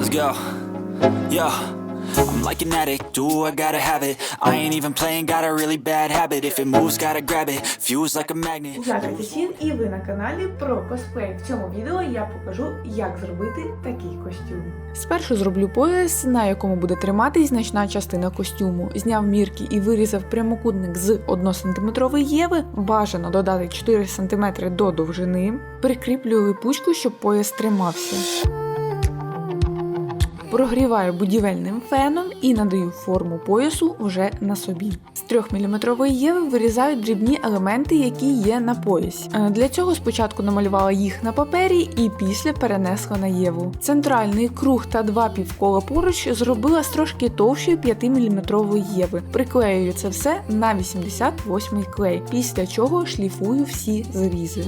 Let's go. Yo, I'm like an addict, do I gotta have it. I ain't even playing, got a really bad habit. If it moves, gotta grab it. Fuse like a magnet. Катя Сін і ви на каналі про косплей. В цьому відео я покажу, як зробити такий костюм. Спершу зроблю пояс, на якому буде триматись значна частина костюму. Зняв мірки і вирізав прямокутник з 1 см єви. Бажано додати 4 см до довжини. Прикріплюю липучку, щоб пояс тримався. Прогріваю будівельним феном і надаю форму поясу вже на собі. З 3 мм єви вирізаю дрібні елементи, які є на поясі. Е, Для цього спочатку намалювала їх на папері і після перенесла на єву. Центральний круг та два півкола поруч зробила з трошки товщої 5 мм єви. Приклеюю це все на 88 клей, після чого шліфую всі зрізи.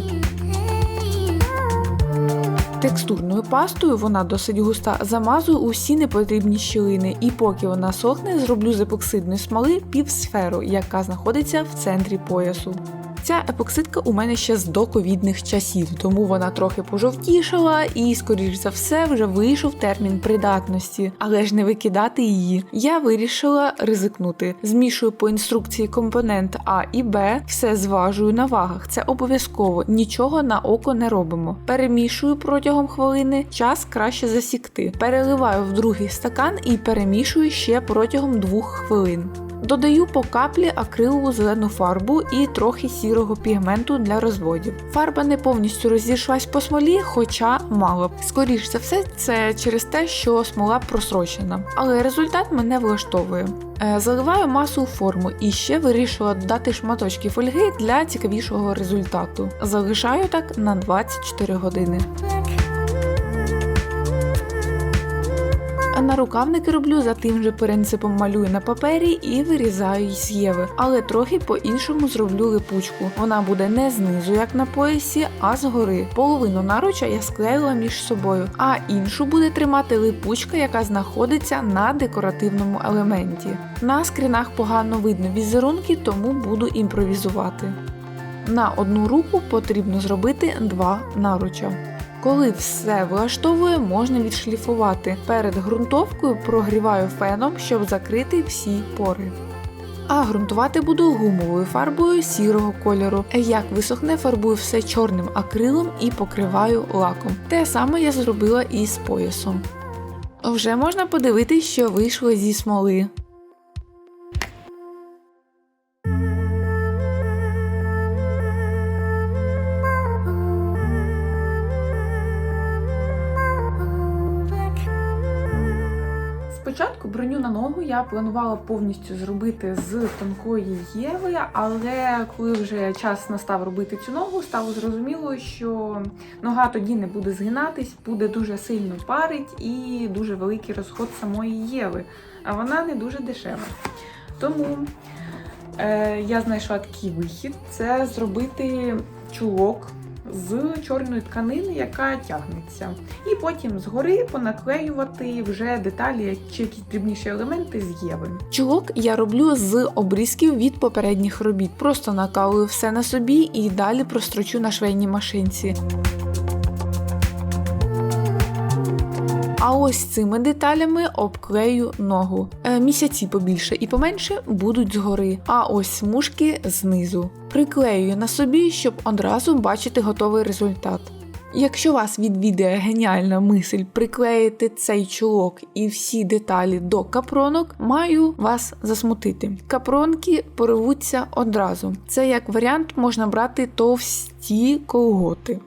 Текстурною пастою вона досить густа. Замазую усі непотрібні щілини, і поки вона сохне, зроблю з епоксидної смоли півсферу, яка знаходиться в центрі поясу. Ця епоксидка у мене ще з доковідних часів, тому вона трохи пожовтішала і, скоріш за все, вже вийшов термін придатності, але ж не викидати її. Я вирішила ризикнути. Змішую по інструкції компонент А і Б, все зважую на вагах. Це обов'язково, нічого на око не робимо. Перемішую протягом хвилини, час краще засікти. Переливаю в другий стакан і перемішую ще протягом двох хвилин. Додаю по каплі акрилову зелену фарбу і трохи сірого пігменту для розводів. Фарба не повністю розійшлась по смолі, хоча мало. Скоріш за все, це через те, що смола просрочена. Але результат мене влаштовує. Е, Заливаю масу у форму і ще вирішила додати шматочки фольги для цікавішого результату. Залишаю так на 24 години. На рукавники роблю за тим же принципом малюю на папері і вирізаю з єви, але трохи по-іншому зроблю липучку. Вона буде не знизу, як на поясі, а згори. Половину наруча я склеїла між собою, а іншу буде тримати липучка, яка знаходиться на декоративному елементі. На скрінах погано видно візерунки, тому буду імпровізувати. На одну руку потрібно зробити два наруча. Коли все влаштовує, можна відшліфувати. Перед ґрунтовкою прогріваю феном, щоб закрити всі пори. А ґрунтувати буду гумовою фарбою сірого кольору. Як висохне, фарбую все чорним акрилом і покриваю лаком. Те саме я зробила і з поясом. Вже можна подивитись, що вийшло зі смоли. Броню на ногу я планувала повністю зробити з тонкої єви, але коли вже час настав робити цю ногу, стало зрозуміло, що нога тоді не буде згинатись, буде дуже сильно парить і дуже великий розход самої єви. А вона не дуже дешева. Тому е, я знайшла такий вихід: це зробити чулок з чорної тканини, яка тягнеться. І потім згори понаклеювати вже деталі чи якісь дрібніші елементи з єви. Чулок я роблю з обрізків від попередніх робіт. Просто накалую все на собі і далі прострочу на швейній машинці. А ось цими деталями обклею ногу. Е, місяці побільше і поменше будуть згори, а ось смужки знизу. Приклеюю на собі, щоб одразу бачити готовий результат. Якщо вас відвідає геніальна мисль приклеїти цей чулок і всі деталі до капронок, маю вас засмутити. Капронки порвуться одразу. Це як варіант можна брати товсті колготи.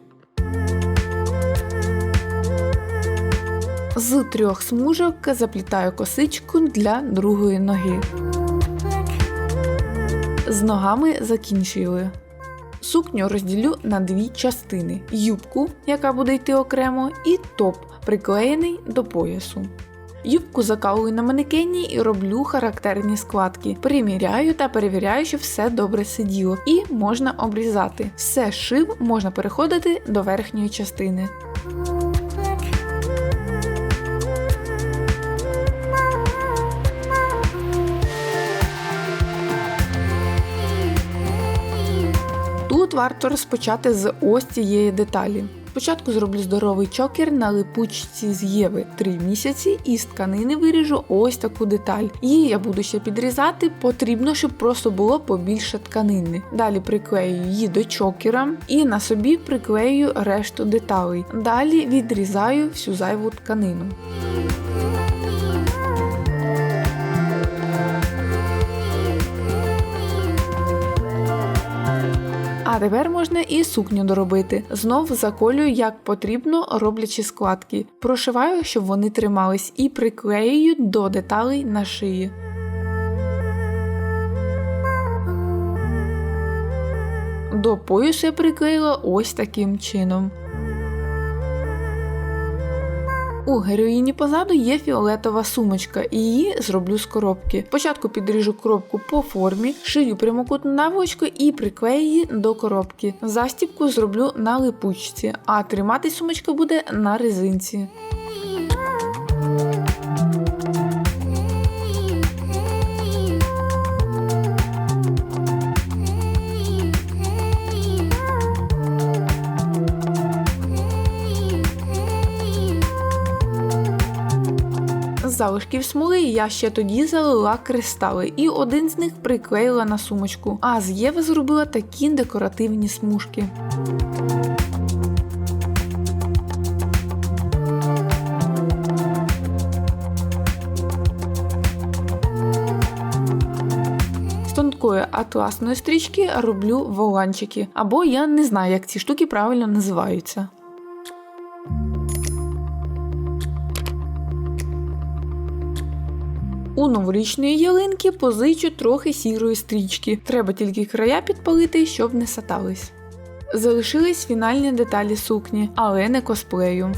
З трьох смужок заплітаю косичку для другої ноги. З ногами закінчили. Сукню розділю на дві частини: юбку, яка буде йти окремо, і топ, приклеєний до поясу. Юбку закалую на манекені і роблю характерні складки. Приміряю та перевіряю, щоб все добре сиділо, і можна обрізати. Все шив можна переходити до верхньої частини. Варто розпочати з ось цієї деталі. Спочатку зроблю здоровий чокер на липучці з Єви 3 місяці і з тканини виріжу ось таку деталь. Її я буду ще підрізати, потрібно, щоб просто було побільше тканини. Далі приклею її до чокера і на собі приклею решту деталей. Далі відрізаю всю зайву тканину. А тепер можна і сукню доробити. Знов заколюю як потрібно, роблячи складки. Прошиваю, щоб вони тримались, і приклеюю до деталей на шиї. До поясу я приклеїла ось таким чином. У героїні позаду є фіолетова сумочка, і її зроблю з коробки. Спочатку підріжу коробку по формі, шию прямокутну наволочку і приклею її до коробки. Застібку зроблю на липучці, а тримати сумочка буде на резинці. Залишків смоли я ще тоді залила кристали, і один з них приклеїла на сумочку. А з Єви зробила такі декоративні смужки. Тонкої атласної стрічки роблю воланчики, або я не знаю, як ці штуки правильно називаються. У новорічної ялинки позичу трохи сірої стрічки. Треба тільки края підпалити, щоб не сатались. Залишились фінальні деталі сукні, але не косплею.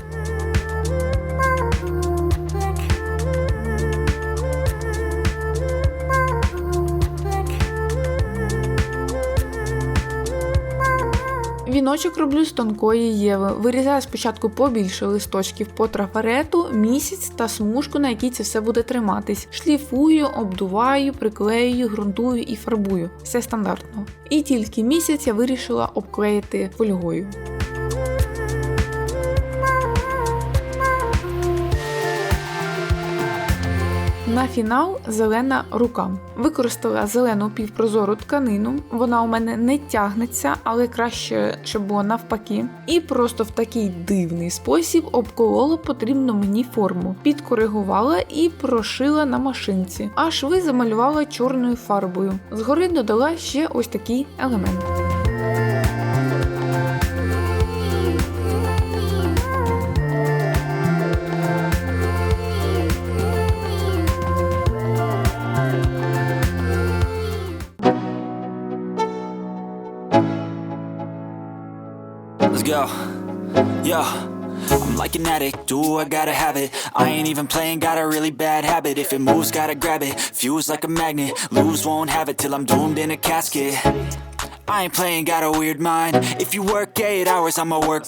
Віночок роблю з тонкої єви. Вирізаю спочатку побільше листочків по трафарету, місяць та смужку, на якій це все буде триматись. Шліфую, обдуваю, приклеюю, ґрунтую і фарбую. Все стандартно. І тільки місяць я вирішила обклеїти фольгою. На фінал зелена рука. Використала зелену півпрозору тканину. Вона у мене не тягнеться, але краще, щоб було навпаки. І просто в такий дивний спосіб обколола потрібну мені форму, підкоригувала і прошила на машинці, а шви замалювала чорною фарбою. Згори додала ще ось такий елемент. Let's go. Yo. I'm like an addict, do I gotta have it? I ain't even playing, got a really bad habit. If it moves, gotta grab it, fuse like a magnet. Lose, won't have it till I'm doomed in a casket. I ain't playing, got a weird mind. If you work 8 hours, I'ma work